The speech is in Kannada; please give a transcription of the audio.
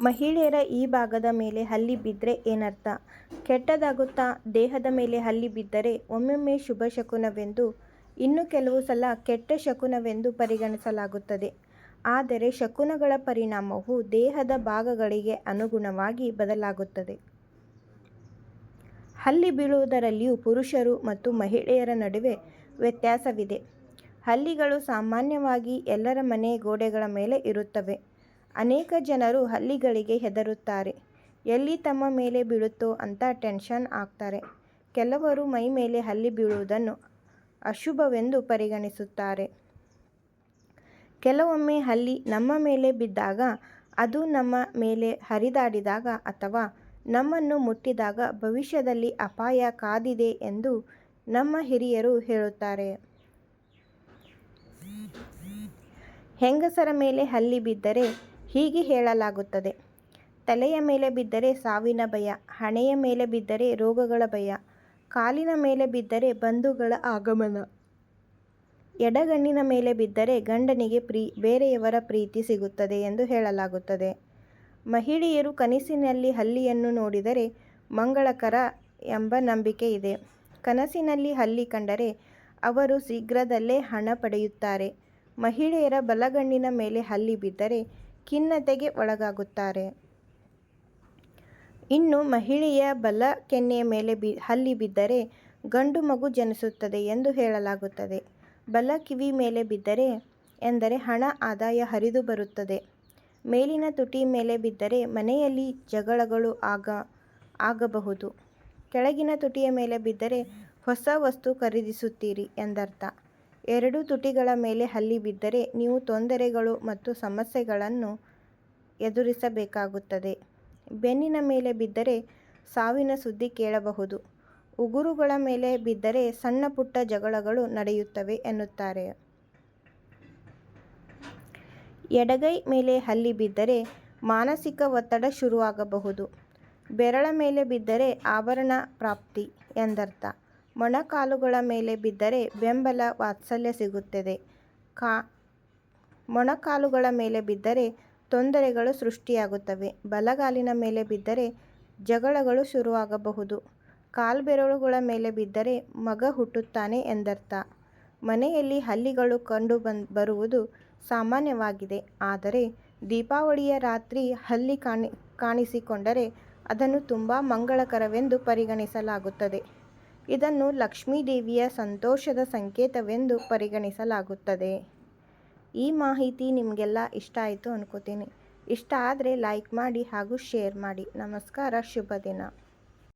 ಮಹಿಳೆಯರ ಈ ಭಾಗದ ಮೇಲೆ ಹಲ್ಲಿ ಬಿದ್ದರೆ ಏನರ್ಥ? ಕೆಟ್ಟದಾಗುತ್ತಾ? ದೇಹದ ಮೇಲೆ ಹಲ್ಲಿ ಬಿದ್ದರೆ ಒಮ್ಮೊಮ್ಮೆ ಶುಭ ಶಕುನವೆಂದು, ಇನ್ನು ಕೆಲವು ಸಲ ಕೆಟ್ಟ ಶಕುನವೆಂದು ಪರಿಗಣಿಸಲಾಗುತ್ತದೆ. ಆದರೆ ಶಕುನಗಳ ಪರಿಣಾಮವು ದೇಹದ ಭಾಗಗಳಿಗೆ ಅನುಗುಣವಾಗಿ ಬದಲಾಗುತ್ತದೆ. ಹಲ್ಲಿ ಬೀಳುವುದರಲ್ಲಿಯೂ ಪುರುಷರು ಮತ್ತು ಮಹಿಳೆಯರ ನಡುವೆ ವ್ಯತ್ಯಾಸವಿದೆ. ಹಲ್ಲಿಗಳು ಸಾಮಾನ್ಯವಾಗಿ ಎಲ್ಲರ ಮನೆ ಗೋಡೆಗಳ ಮೇಲೆ ಇರುತ್ತವೆ. ಅನೇಕ ಜನರು ಹಲ್ಲಿಗಳಿಗೆ ಹೆದರುತ್ತಾರೆ. ಎಲ್ಲಿ ತಮ್ಮ ಮೇಲೆ ಬೀಳುತ್ತೋ ಅಂತ ಟೆನ್ಷನ್ ಆಗ್ತಾರೆ. ಕೆಲವರು ಮೈ ಮೇಲೆ ಹಲ್ಲಿ ಬೀಳುವುದನ್ನು ಅಶುಭವೆಂದು ಪರಿಗಣಿಸುತ್ತಾರೆ. ಕೆಲವೊಮ್ಮೆ ಹಲ್ಲಿ ನಮ್ಮ ಮೇಲೆ ಬಿದ್ದಾಗ, ಅದು ನಮ್ಮ ಮೇಲೆ ಹರಿದಾಡಿದಾಗ ಅಥವಾ ನಮ್ಮನ್ನು ಮುಟ್ಟಿದಾಗ ಭವಿಷ್ಯದಲ್ಲಿ ಅಪಾಯ ಕಾದಿದೆ ಎಂದು ನಮ್ಮ ಹಿರಿಯರು ಹೇಳುತ್ತಾರೆ. ಹೆಂಗಸರ ಮೇಲೆ ಹಲ್ಲಿ ಬಿದ್ದರೆ ಹೀಗೆ ಹೇಳಲಾಗುತ್ತದೆ. ತಲೆಯ ಮೇಲೆ ಬಿದ್ದರೆ ಸಾವಿನ ಭಯ, ಹಣೆಯ ಮೇಲೆ ಬಿದ್ದರೆ ರೋಗಗಳ ಭಯ, ಕಾಲಿನ ಮೇಲೆ ಬಿದ್ದರೆ ಬಂಧುಗಳ ಆಗಮನ, ಎಡಗಣ್ಣಿನ ಮೇಲೆ ಬಿದ್ದರೆ ಗಂಡನಿಗೆ ಪ್ರೀ ಬೇರೆಯವರ ಪ್ರೀತಿ ಸಿಗುತ್ತದೆ ಎಂದು ಹೇಳಲಾಗುತ್ತದೆ. ಮಹಿಳೆಯರು ಕನಸಿನಲ್ಲಿ ಹಲ್ಲಿಯನ್ನು ನೋಡಿದರೆ ಮಂಗಳಕರ ಎಂಬ ನಂಬಿಕೆ ಇದೆ. ಕನಸಿನಲ್ಲಿ ಹಲ್ಲಿ ಕಂಡರೆ ಅವರು ಶೀಘ್ರದಲ್ಲೇ ಹಣ ಪಡೆಯುತ್ತಾರೆ. ಮಹಿಳೆಯರ ಬಲಗಣ್ಣಿನ ಮೇಲೆ ಹಲ್ಲಿ ಬಿದ್ದರೆ ಖಿನ್ನತೆಗೆ ಒಳಗಾಗುತ್ತಾರೆ. ಇನ್ನು ಮಹಿಳೆಯ ಬಲ ಕೆನ್ನೆಯ ಮೇಲೆ ಬಿ, ಹಲ್ಲಿ ಬಿದ್ದರೆ ಗಂಡು ಮಗು ಜನಿಸುತ್ತದೆ ಎಂದು ಹೇಳಲಾಗುತ್ತದೆ. ಬಲ ಕಿವಿ ಮೇಲೆ ಬಿದ್ದರೆ ಎಂದರೆ ಹಣ ಆದಾಯ ಹರಿದು ಬರುತ್ತದೆ. ಮೇಲಿನ ತುಟಿ ಮೇಲೆ ಬಿದ್ದರೆ ಮನೆಯಲ್ಲಿ ಜಗಳಗಳು ಆಗ, ಆಗಬಹುದು. ಕೆಳಗಿನ ತುಟಿಯ ಮೇಲೆ ಬಿದ್ದರೆ ಹೊಸ ವಸ್ತು ಖರೀದಿಸುತ್ತೀರಿ ಎಂದರ್ಥ. ಎರಡೂ ತುಟಿಗಳ ಮೇಲೆ ಹಲ್ಲಿ ಬಿದ್ದರೆ ನೀವು ತೊಂದರೆಗಳು ಮತ್ತು ಸಮಸ್ಯೆಗಳನ್ನು ಎದುರಿಸಬೇಕಾಗುತ್ತದೆ. ಬೆನ್ನಿನ ಮೇಲೆ ಬಿದ್ದರೆ ಸಾವಿನ ಸುದ್ದಿ ಕೇಳಬಹುದು. ಉಗುರುಗಳ ಮೇಲೆ ಬಿದ್ದರೆ ಸಣ್ಣ ಪುಟ್ಟ ಜಗಳಗಳು ನಡೆಯುತ್ತವೆ ಎನ್ನುತ್ತಾರೆ. ಎಡಗೈ ಮೇಲೆ ಹಲ್ಲಿ ಬಿದ್ದರೆ ಮಾನಸಿಕ ಒತ್ತಡ ಶುರುವಾಗಬಹುದು. ಬೆರಳ ಮೇಲೆ ಬಿದ್ದರೆ ಆಭರಣ ಪ್ರಾಪ್ತಿ ಎಂದರ್ಥ. ಮೊಣಕಾಲುಗಳ ಮೇಲೆ ಬಿದ್ದರೆ ಬೆಂಬಲ, ವಾತ್ಸಲ್ಯ ಸಿಗುತ್ತದೆ. ಮೊಣಕಾಲುಗಳ ಮೇಲೆ ಬಿದ್ದರೆ ತೊಂದರೆಗಳು ಸೃಷ್ಟಿಯಾಗುತ್ತವೆ. ಬಲಗಾಲಿನ ಮೇಲೆ ಬಿದ್ದರೆ ಜಗಳಗಳು ಶುರುವಾಗಬಹುದು. ಕಾಲ್ಬೆರಳುಗಳ ಮೇಲೆ ಬಿದ್ದರೆ ಮಗ ಹುಟ್ಟುತ್ತಾನೆ ಎಂದರ್ಥ. ಮನೆಯಲ್ಲಿ ಹಲ್ಲಿಗಳು ಕಂಡು ಬರುವುದು ಸಾಮಾನ್ಯವಾಗಿದೆ. ಆದರೆ ದೀಪಾವಳಿಯ ರಾತ್ರಿ ಹಲ್ಲಿ ಕಾಣಿಸಿಕೊಂಡರೆ ಅದನ್ನು ತುಂಬಾ ಮಂಗಳಕರವೆಂದು ಪರಿಗಣಿಸಲಾಗುತ್ತದೆ. ಇದನ್ನು ಲಕ್ಷ್ಮೀದೇವಿಯ ಸಂತೋಷದ ಸಂಕೇತವೆಂದು ಪರಿಗಣಿಸಲಾಗುತ್ತದೆ. ಈ ಮಾಹಿತಿ ನಿಮಗೆಲ್ಲ ಇಷ್ಟ ಆಯಿತು ಅನ್ಕೋತೀನಿ. ಇಷ್ಟ ಆದರೆ ಲೈಕ್ ಮಾಡಿ ಹಾಗೂ ಶೇರ್ ಮಾಡಿ. ನಮಸ್ಕಾರ, ಶುಭ ದಿನ.